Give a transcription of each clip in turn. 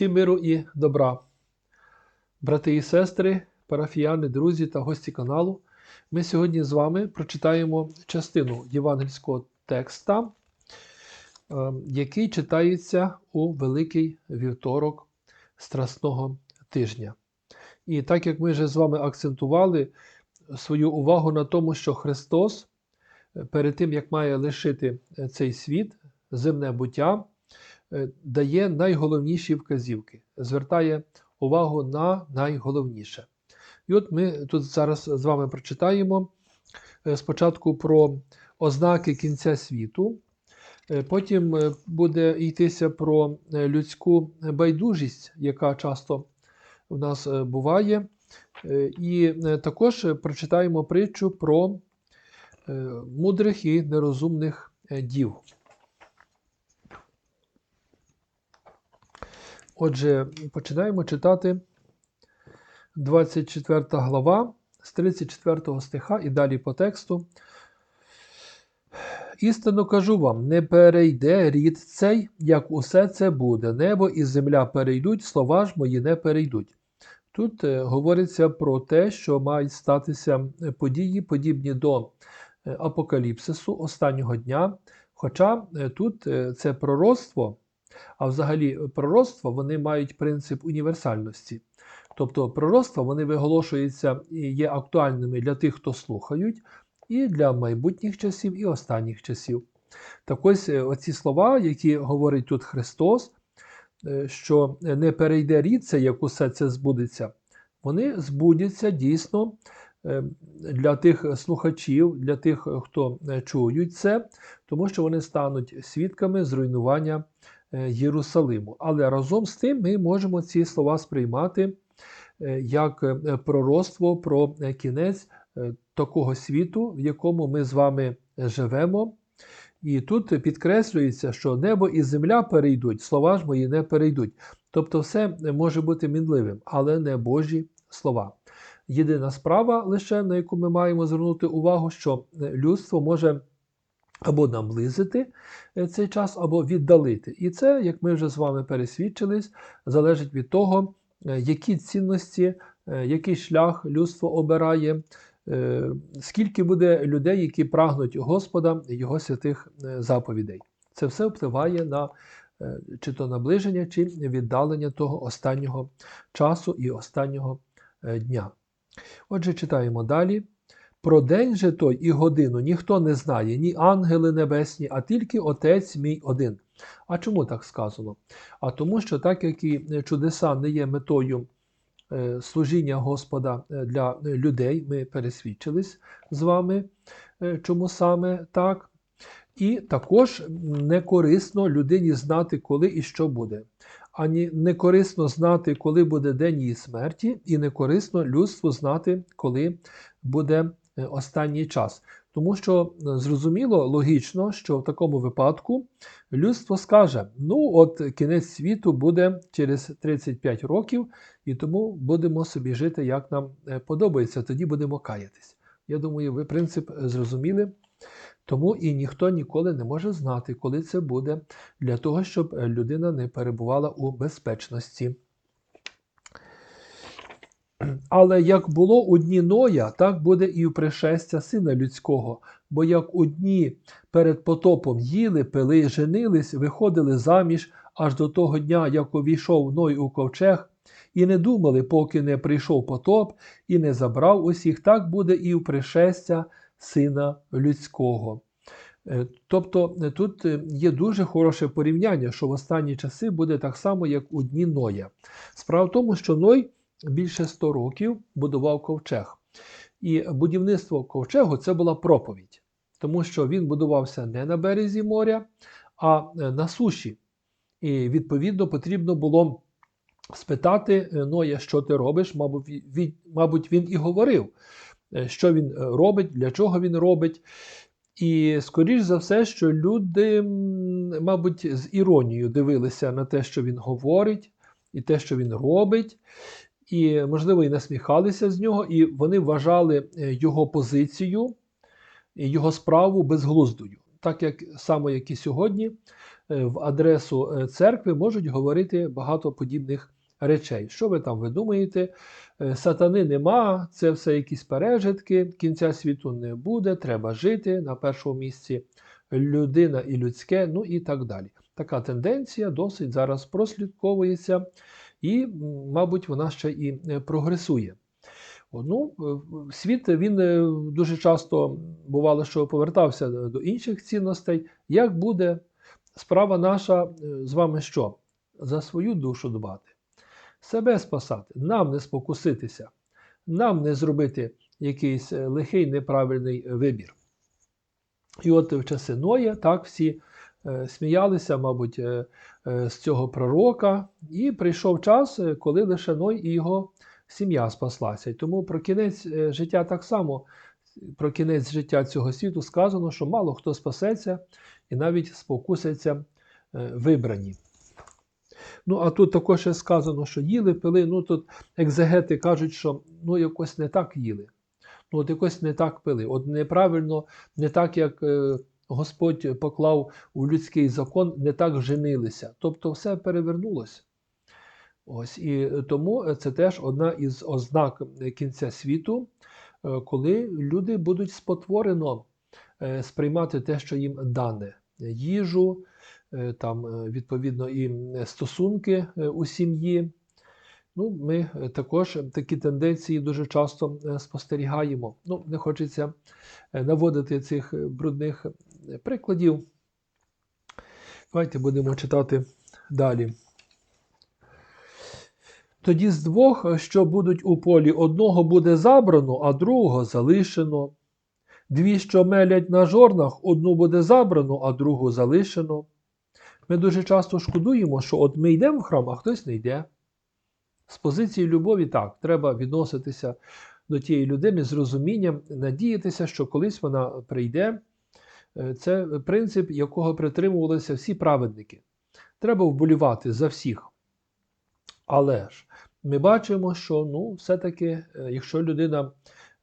Всім миру і добра. Брати і сестри, парафіяни, друзі та гості каналу. Ми сьогодні з вами прочитаємо частину євангельського текста, е, який читається у Великий вівторок Страсного тижня. І так як ми вже з вами акцентували свою увагу на тому, що Христос е, перед тим, як має лишити е, цей світ, земне буття, дає найголовніші вказівки, звертає увагу на найголовніше. І от ми тут зараз з вами прочитаємо е, спочатку про ознаки кінця світу, е, потім е, буде йтися про е, людську байдужість, яка часто в нас е, буває. Е, І е, також е, прочитаємо притчу про е, мудрих і нерозумних е, дів. Отже, починаємо читати 24 глава з 34 стиха і далі по тексту. Істинно кажу вам, не перейде рід цей, як усе це буде. Небо і земля перейдуть, слова ж мої не перейдуть. Тут е, говориться про те, що мають статися е, події, подібні до е, апокаліпсису останнього дня. Хоча тут це пророцтво, а взагалі пророцтво вони мають принцип універсальності. Тобто пророцтва вони виголошуються і є актуальними для тих, хто слухають, і для майбутніх часів, і останніх часів. Так ось е, оці слова, які говорить тут Христос, е, що не перейде рідце, як усе це збудеться, вони збудяться дійсно е, для тих слухачів, для тих, хто е, чують це, тому що вони стануть свідками зруйнування е, Єрусалиму. Але разом з тим ми можемо ці слова сприймати е, як е, пророцтво про е, кінець е, такого світу, в якому ми з вами живемо. І тут підкреслюється, що небо і земля перейдуть, слова ж мої не перейдуть. Тобто все може бути мінливим, але не Божі слова. Єдина справа лише, на яку ми маємо звернути увагу, що е, людство може або наблизити е, цей час, або віддалити. І це, як ми вже з вами пересвідчились, залежить від того, е, які цінності, е, який шлях людство обирає, скільки буде людей, які прагнуть Господа Його святих заповідей. Це все впливає на чи то наближення, чи віддалення того останнього часу і останнього дня. Отже, читаємо далі. Про день же той і годину ніхто не знає, ні ангели небесні, а тільки Отець мій один. А чому так сказано? А тому, що так як і чудеса не є метою е, служіння Господа е, для людей, ми пересвідчились з вами, е, чому саме так. І також не корисно людині знати, коли і що буде. Ані не корисно знати, коли буде день її смерті, і не корисно людству знати, коли буде е, останній час. Тому що е, зрозуміло, логічно, що в такому випадку людство скаже: ну, от кінець світу буде через 35 років, і тому будемо собі жити, як нам е, подобається, тоді будемо каятись. Я думаю, ви принцип е, зрозуміли. Тому і ніхто ніколи не може знати, коли це буде, для того, щоб е, людина не перебувала у безпечності. Але як було у дні Ноя, так буде і у пришестя сина людського. Бо як у дні перед потопом їли, пили, женились, виходили заміж аж до того дня, як увійшов Ной у ковчег, і не думали, поки не прийшов потоп і не забрав усіх, так буде і у пришестя сина людського. Е, Тобто е, тут е, є дуже хороше порівняння, що в останні часи буде так само, як у дні Ноя. Справа в тому, що Ной більше 100 років будував ковчег. І будівництво ковчегу це була проповідь, тому що він будувався не на березі моря, а на суші. І відповідно потрібно було спитати Ноя, що ти робиш. Мабуть, він, і говорив, що він робить, для чого він робить. І, скоріш за все, що люди, мабуть, з іронією дивилися на те, що він говорить, і те, що він робить, і, можливо, і насміхалися з нього, і вони вважали його позицію, його справу безглуздою. так як само, як і сьогодні, е, в адресу е, церкви можуть говорити багато подібних речей. Що ви там видумаєте? Е, Сатани нема, це все якісь пережитки, кінця світу не буде, треба жити на першому місці людина і людське, ну і так далі. Така тенденція досить зараз прослідковується, і, мабуть, вона ще і е, прогресує. Ну, е, світ він е, дуже часто бувало, що повертався до інших цінностей. Як буде справа наша з вами що? За свою душу дбати, себе спасати, нам не спокуситися, нам не зробити якийсь лихий неправильний вибір. І от в часи Ноя так всі сміялися, мабуть, е, е, з цього пророка, і прийшов час, е, коли лише Ной і його сім'я спаслася. І тому про кінець е, життя так само, про кінець життя цього світу сказано, що мало хто спасеться і навіть спокусяться е, вибрані. Ну, а тут також ще сказано, що їли, пили. Ну тут екзегети кажуть, що ну якось не так їли. Ну, от якось не так пили. От неправильно, не так, як е, Господь поклав у людський закон, не так женилися. Тобто все перевернулося. Ось і тому це теж одна із ознак кінця світу, е, коли люди будуть спотворено е, сприймати те, що їм дане: їжу, е, там, відповідно, і стосунки у сім'ї. Ну, ми також такі тенденції дуже часто спостерігаємо. Ну, не хочеться наводити цих брудних прикладів. Давайте будемо читати далі. Тоді з двох, що будуть у полі, одного буде забрано, а другого залишено. Дві, що мелять на жорнах, одну буде забрано, а другу залишено. Ми дуже часто шкодуємо, що от ми йдемо в храм, а хтось не йде. З позиції любові так, треба відноситися до тієї людини з розумінням, надіятися, що колись вона прийде. Е, Це принцип, якого притримувалися всі праведники. Треба вболівати за всіх. Але ж ми бачимо, що ну, все-таки, е, якщо людина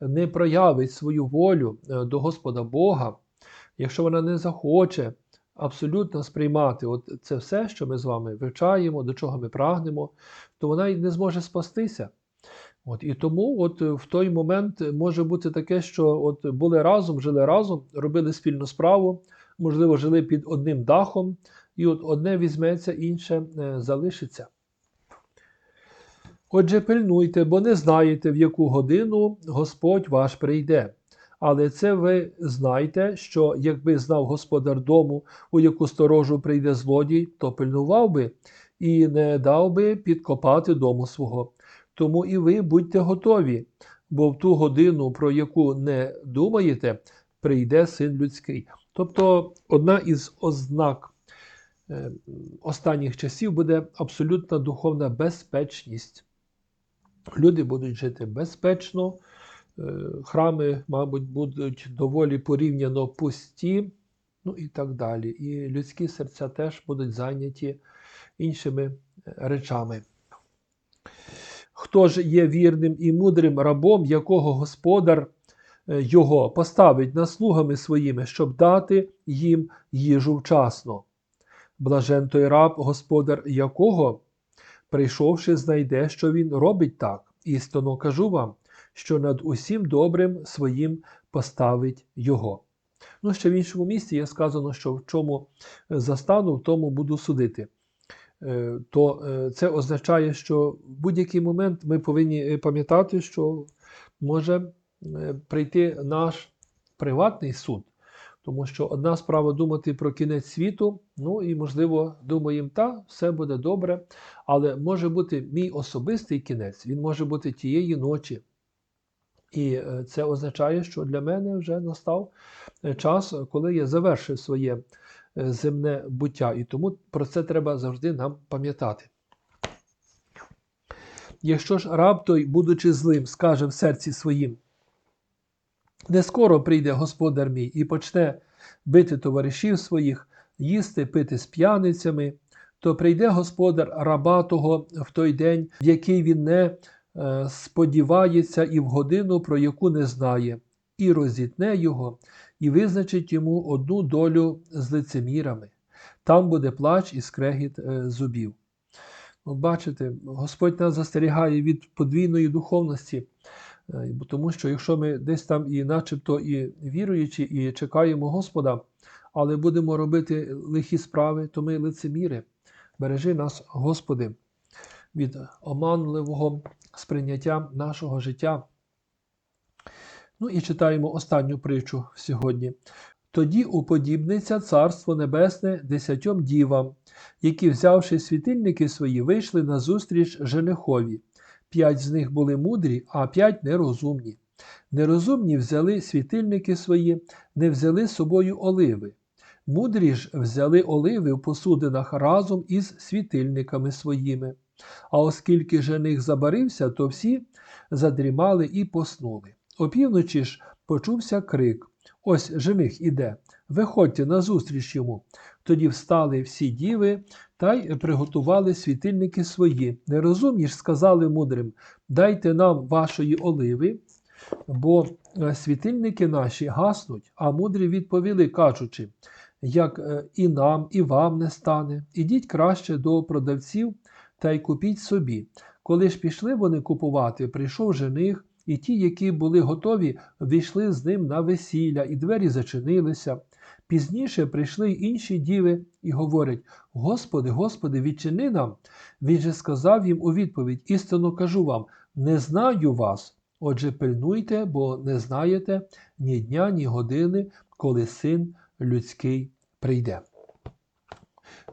не проявить свою волю е, до Господа Бога, якщо вона не захоче абсолютно сприймати от це все, що ми з вами вивчаємо, до чого ми прагнемо, то вона й не зможе спастися. От, І тому от в той момент може бути таке, що от були разом, жили разом, робили спільну справу, можливо, жили під одним дахом, і от одне візьметься, інше е, залишиться. Отже, пильнуйте, бо не знаєте, в яку годину Господь ваш прийде. Але це ви знайте, що якби знав господар дому, у яку сторожу прийде злодій, то пильнував би і не дав би підкопати дому свого. Тому і ви будьте готові, бо в ту годину, про яку не думаєте, прийде син людський. Тобто одна із ознак е, останніх часів буде абсолютна духовна безпечність. Люди будуть жити безпечно, е, храми, мабуть, будуть доволі порівняно пусті, ну і так далі. І людські серця теж будуть зайняті іншими е, речами. Хто ж є вірним і мудрим рабом, якого господар е, його поставить над слугами своїми, щоб дати їм їжу вчасно? Блажен той раб, господар якого, прийшовши, знайде, що він робить так. Істинно кажу вам, що над усім добрим своїм поставить його. Ну, ще в іншому місці є сказано, що в чому застану, в тому буду судити. Е, То е, це означає, що в будь-який момент ми повинні е, пам'ятати, що може прийти наш приватний суд. Тому що одна справа думати про кінець світу, ну і, можливо, думаємо, та, все буде добре, але може бути мій особистий кінець, він може бути тієї ночі. І це означає, що для мене вже настав час, коли я завершив своє земне буття. І тому про це треба завжди нам пам'ятати. Якщо ж раб той, будучи злим, скаже в серці своїм, не скоро прийде господар мій і почне бити товаришів своїх, їсти, пити з п'яницями, то прийде господар раба того в той день, в який він не е, сподівається і в годину, про яку не знає, і розітне його, і визначить йому одну долю з лицемірами. Там буде плач і скрегіт е, зубів. От бачите, Господь нас застерігає від подвійної духовності, е, тому що якщо ми десь там і начебто і віруючі, і чекаємо Господа, але будемо робити лихі справи, то ми лицеміри. Бережи нас, Господи, від оманливого сприйняття нашого життя. Ну і читаємо останню притчу сьогодні. Тоді уподібниться Царство Небесне десятьом дівам, які, взявши світильники свої, вийшли на зустріч женихові. П'ять з них були мудрі, а п'ять нерозумні. Нерозумні взяли світильники свої, не взяли з собою оливи. Мудрі ж взяли оливи в посудинах разом із світильниками своїми. А оскільки жених забарився, то всі задрімали і поснули. Опівночі ж почувся крик. Ось жених іде, виходьте назустріч йому. Тоді встали всі діви та й приготували світильники свої. Нерозумні ж сказали мудрим: Дайте нам вашої оливи, бо е, світильники наші гаснуть, а мудрі відповіли, кажучи, як е, і нам, і вам не стане. Ідіть краще до продавців та й купіть собі. Коли ж пішли вони купувати, прийшов жених, і ті, які були готові, війшли з ним на весілля, і двері зачинилися. Пізніше прийшли інші діви і говорять: Господи, Господи, відчини нам. Він же сказав їм у відповідь: Істинно кажу вам, не знаю вас. Отже, пильнуйте, бо не знаєте ні дня, ні години, коли син людський прийде.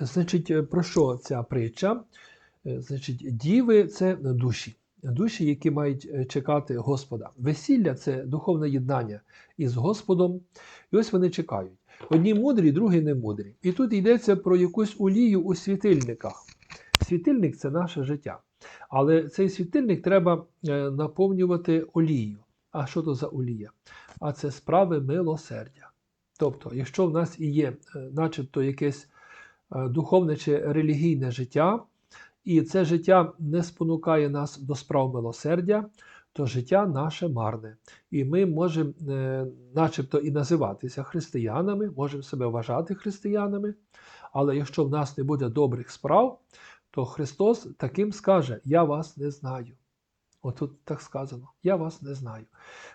Значить, про що ця притча? Значить, діви це душі, душі, які мають е, чекати Господа. Весілля це духовне єднання із Господом. І ось вони чекають. Одні мудрі, другі не мудрі. І тут йдеться про якусь олію у світильниках. Світильник це наше життя. Але цей світильник треба е, наповнювати олією. А що то за олія? А це справи милосердя. Тобто, якщо в нас і є, е, начебто, якесь духовне чи релігійне життя, і це життя не спонукає нас до справ милосердя, то життя наше марне. І ми можемо, е, начебто, і називатися християнами, можемо себе вважати християнами, але якщо в нас не буде добрих справ, то Христос таким скаже: Я вас не знаю. Отут так сказано, я вас не знаю.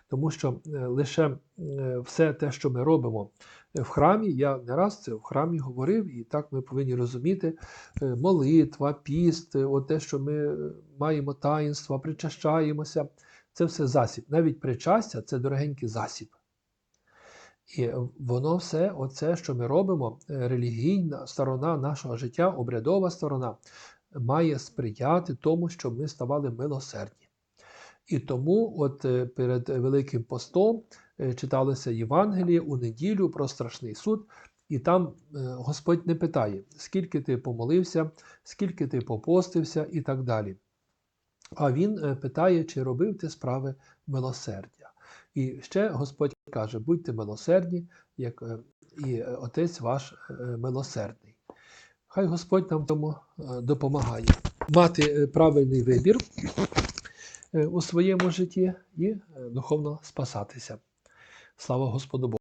Тому що е, лише е, все те, що ми робимо в храмі, я не раз це в храмі говорив, і так ми повинні розуміти е, молитва, піст, от те, що ми маємо таїнства, причащаємося, це все засіб. Навіть причастя це дорогенький засіб. І воно все, оце, що ми робимо, релігійна сторона нашого життя, обрядова сторона, має сприяти тому, щоб ми ставали милосердні. І тому, от е, перед Великим постом е, читалося Євангеліє у неділю про страшний суд, і там е, Господь не питає, скільки ти помолився, скільки ти попостився і так далі. А Він питає, чи робив ти справи милосердя. І ще Господь каже: будьте милосердні, як і Отець ваш милосердний. Хай Господь нам тому допомагає мати правильний вибір у своєму житті і духовно спасатися. Слава Господу Богу!